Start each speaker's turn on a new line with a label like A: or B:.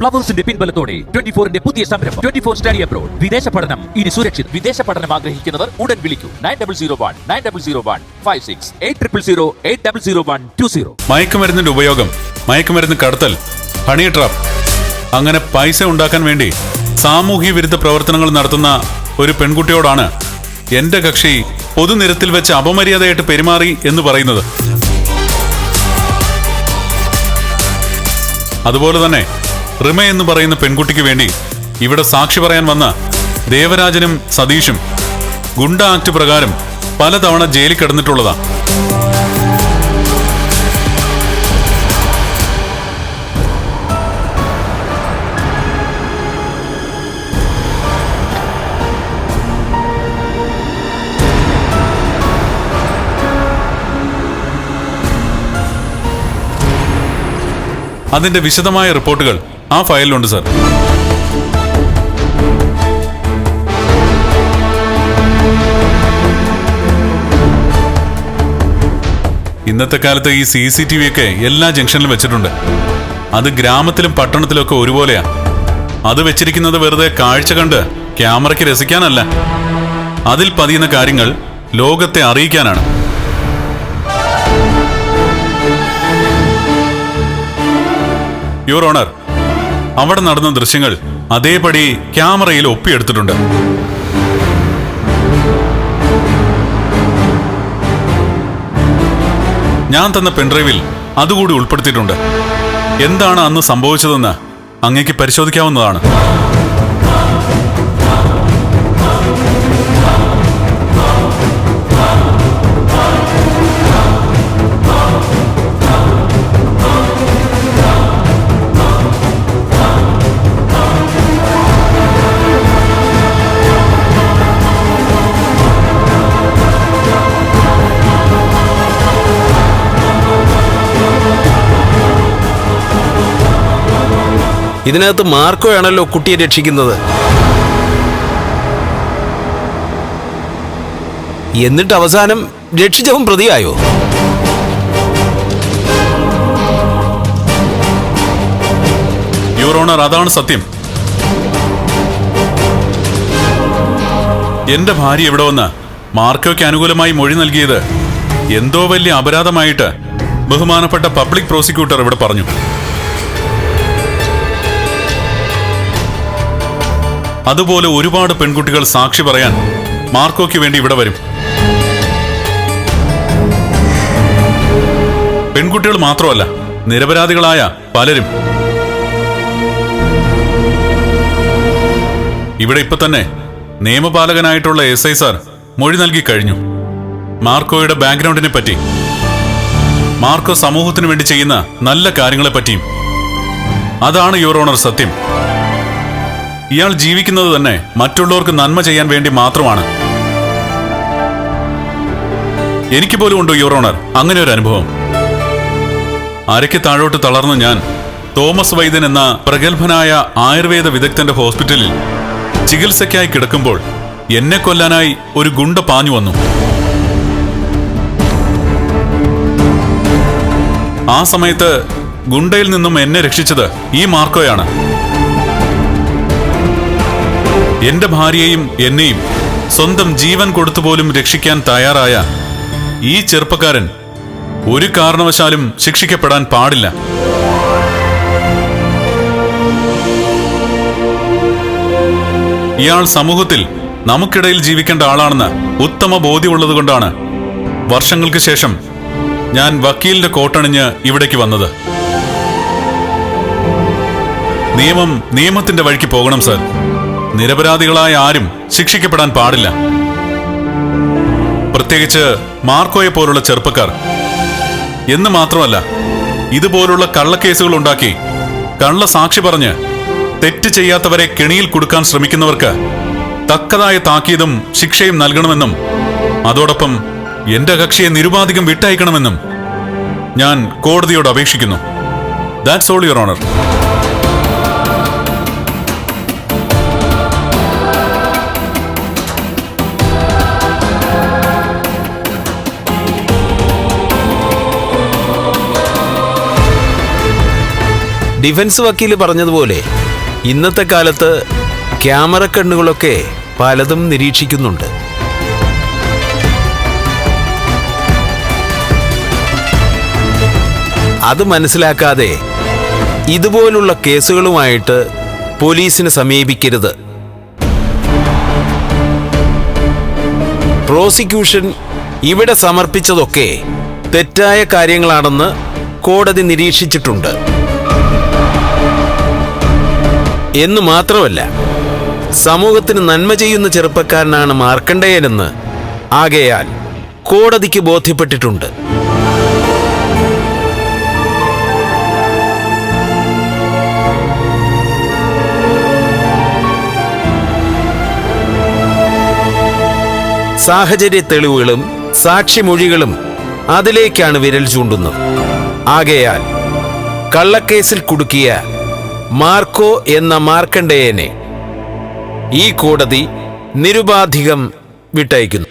A: പ്ലവേഴ്സിന്റെ പിൻബലത്തോടെ twenty ഫോറിന്റെ പുതിയ സംരംഭം. Twenty four study abroad. വിദേശ പഠനം. ഇനി സുരക്ഷിത്. വിദേശ പഠനം ആഗ്രഹിക്കുന്നവർ ഉടൻ വിളിക്കൂ. Nine double zero one nine double zero one five six eight triple zero eight double zero one two zero.
B: മയക്കുമരുന്നിന്റെ ഉപയോഗം. മയക്കുമരുന്ന് കടത്തൽ ഹണി ട്രാപ്പ്. അങ്ങനെ പൈസ ഉണ്ടാക്കാൻ വേണ്ടി സാമൂഹ്യ വിരുദ്ധ പ്രവർത്തനങ്ങൾ നടത്തുന്ന ഒരു പെൺകുട്ടിയോടാണ് എന്റെ കക്ഷി പൊതുനിരത്തിൽ വെച്ച് അപമര്യാദയായിട്ട് പെരുമാറി എന്ന് പറയുന്നത്. അതുപോലെ തന്നെ റിമ എന്ന് പറയുന്ന പെൺകുട്ടിക്ക് വേണ്ടി ഇവിടെ സാക്ഷി പറയാൻ വന്ന ദേവരാജനും സതീഷും ഗുണ്ട ആക്ട് പ്രകാരം പലതവണ ജയിലിൽ കിടന്നിട്ടുള്ളതാ. അതിന്റെ വിശദമായ റിപ്പോർട്ടുകൾ ആ ഫയലിലുണ്ട് സർ. ഇന്നത്തെ കാലത്ത് ഈ സി സി ടി വി ഒക്കെ എല്ലാ ജംഗ്ഷനിലും വെച്ചിട്ടുണ്ട്. അത് ഗ്രാമത്തിലും പട്ടണത്തിലും ഒക്കെ ഒരുപോലെയാ. അത് വെച്ചിരിക്കുന്നത് വെറുതെ കാഴ്ച കണ്ട് ക്യാമറയ്ക്ക് രസിക്കാനല്ല. അതിൽ പതിയുന്ന കാര്യങ്ങൾ ലോകത്തെ അറിയിക്കാനാണ്. യുവർ ഓണർ അവിടെ നടന്ന ദൃശ്യങ്ങൾ അതേപടി ക്യാമറയിൽ ഒപ്പിയെടുത്തിട്ടുണ്ട്. ഞാൻ തന്ന പെൻഡ്രൈവിൽ അതുകൂടി ഉൾപ്പെടുത്തിയിട്ടുണ്ട്. എന്താണ് അന്ന് സംഭവിച്ചതെന്ന് അങ്ങേക്ക് പരിശോധിക്കാവുന്നതാണ്.
C: ഇതിനകത്ത് മാർക്കോയാണല്ലോ കുട്ടിയെ രക്ഷിക്കുന്നത്. എന്നിട്ട് അവസാനം രക്ഷിച്ചവൻ പ്രതിയായോ?
B: യുവർ അതാണ് സത്യം. എന്റെ ഭാര്യ എവിടെ വന്ന് മാർക്കോയ്ക്ക് അനുകൂലമായി മൊഴി നൽകിയത്? എന്തോ വലിയ അപരാധമായിട്ട് ബഹുമാനപ്പെട്ട പബ്ലിക് പ്രോസിക്യൂട്ടർ ഇവിടെ പറഞ്ഞു. അതുപോലെ ഒരുപാട് പെൺകുട്ടികൾ സാക്ഷി പറയാൻ മാർക്കോയ്ക്ക് വേണ്ടി ഇവിടെ വരും. പെൺകുട്ടികൾ മാത്രമല്ല നിരപരാധികളായ പലരും. ഇവിടെ ഇപ്പൊ തന്നെ നിയമപാലകനായിട്ടുള്ള എസ് ഐ സാർ മൊഴി നൽകി കഴിഞ്ഞു. മാർക്കോയുടെ ബാക്ക്ഗ്രൗണ്ടിനെ പറ്റി. മാർക്കോ സമൂഹത്തിന് വേണ്ടി ചെയ്യുന്ന നല്ല കാര്യങ്ങളെ പറ്റിയും. അതാണ് യുവർ ഓണർ സത്യം. ഇയാൾ ജീവിക്കുന്നത് തന്നെ മറ്റുള്ളവർക്ക് നന്മ ചെയ്യാൻ വേണ്ടി മാത്രമാണ്. എനിക്ക് പോലും ഉണ്ട് യുവർ ഓണർ അങ്ങനെ ഒരു അനുഭവം. അരയ്ക്ക് താഴോട്ട് തളർന്ന ഞാൻ തോമസ് വൈദ്യൻ എന്ന പ്രഗത്ഭനായ ആയുർവേദ വിദഗ്ധന്റെ ഹോസ്പിറ്റലിൽ ചികിത്സയ്ക്കായി കിടക്കുമ്പോൾ എന്നെ കൊല്ലാനായി ഒരു ഗുണ്ട പാഞ്ഞു വന്നു. ആ സമയത്ത് ഗുണ്ടയിൽ നിന്നും എന്നെ രക്ഷിച്ചത് ഈ മാർക്കോയാണ്. എന്റെ ഭാര്യയെയും എന്നെയും സ്വന്തം ജീവൻ കൊടുത്തുപോലും രക്ഷിക്കാൻ തയ്യാറായ ഈ ചെറുപ്പക്കാരൻ ഒരു കാരണവശാലും ശിക്ഷിക്കപ്പെടാൻ പാടില്ല. ഇയാൾ സമൂഹത്തിൽ നമുക്കിടയിൽ ജീവിക്കേണ്ട ആളാണെന്ന് ഉത്തമ ബോധ്യമുള്ളതുകൊണ്ടാണ് വർഷങ്ങൾക്ക് ശേഷം ഞാൻ വക്കീലിന്റെ കോട്ടണിഞ്ഞ് ഇവിടേക്ക് വന്നത്. നിയമം നിയമത്തിന്റെ വഴിക്ക് പോകണം സർ. നിരപരാധികളായ ആരും ശിക്ഷിക്കപ്പെടാൻ പാടില്ല. പ്രത്യേകിച്ച് മാർക്കോയെ പോലുള്ള ചെറുപ്പക്കാർ. എന്ന് മാത്രമല്ല ഇതുപോലുള്ള കള്ളക്കേസുകൾ ഉണ്ടാക്കി കള്ള സാക്ഷി പറഞ്ഞ് തെറ്റ് ചെയ്യാത്തവരെ കെണിയിൽ കൊടുക്കാൻ ശ്രമിക്കുന്നവർക്ക് തക്കതായ താക്കീതും ശിക്ഷയും നൽകണമെന്നും അതോടൊപ്പം എന്റെ കക്ഷിയെ നിരുപാധികം വിട്ടയക്കണമെന്നും ഞാൻ കോടതിയോട് അപേക്ഷിക്കുന്നു. That's all your honour
C: defence വക്കീൽ പറഞ്ഞതുപോലെ ഇന്നത്തെ കാലത്ത് ക്യാമറ കണ്ണുകളൊക്കെ പലതും നിരീക്ഷിക്കുന്നുണ്ട്. അത് മനസ്സിലാക്കാതെ ഇതുപോലുള്ള കേസുകളുമായിട്ട് പോലീസിനെ സമീപിക്കരുത്. പ്രോസിക്യൂഷൻ ഇവിടെ സമർപ്പിച്ചതൊക്കെ തെറ്റായ കാര്യങ്ങളാണെന്ന് കോടതി നിരീക്ഷിച്ചിട്ടുണ്ട്. എന്ന് മാത്രമല്ല സമൂഹത്തിന് നന്മ ചെയ്യുന്ന ചെറുപ്പക്കാരനാണ് മാർക്കണ്ഡേയനെന്ന് ആകയാൽ കോടതിക്ക് ബോധ്യപ്പെട്ടിട്ടുണ്ട്. സാഹചര്യ തെളിവുകളും സാക്ഷിമൊഴികളും അതിലേക്കാണ് വിരൽ ചൂണ്ടുന്നത്. ആകയാൽ കള്ളക്കേസിൽ കുടുക്കിയ മാർക്കോ എന്ന മാർക്കണ്ഡേയനെ ഈ കോടതി നിരുപാധികം വിട്ടയക്കുന്നു.